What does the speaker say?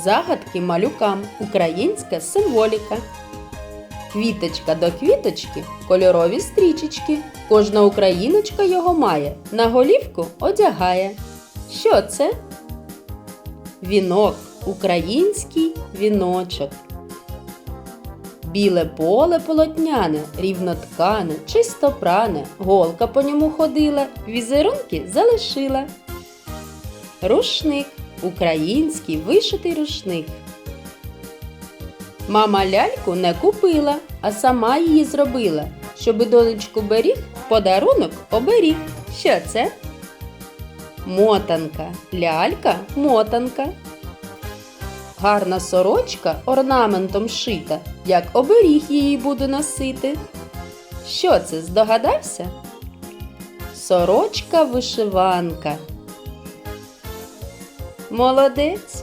Загадки малюкам. Українська символіка. Квіточка до квіточки, кольорові стрічечки. Кожна україночка його має, на голівку одягає. Що це? Вінок, український віночок. Біле поле полотняне, рівноткане, чистопране, голка по ньому ходила, візерунки залишила. Рушник, український вишитий рушник. Мама ляльку не купила, а сама її зробила, щоби донечку беріг, подарунок оберіг. Що це? Мотанка, лялька, мотанка. Гарна сорочка орнаментом шита, як оберіг її буду носити. Що це, здогадався? Сорочка вишиванка. Молодець.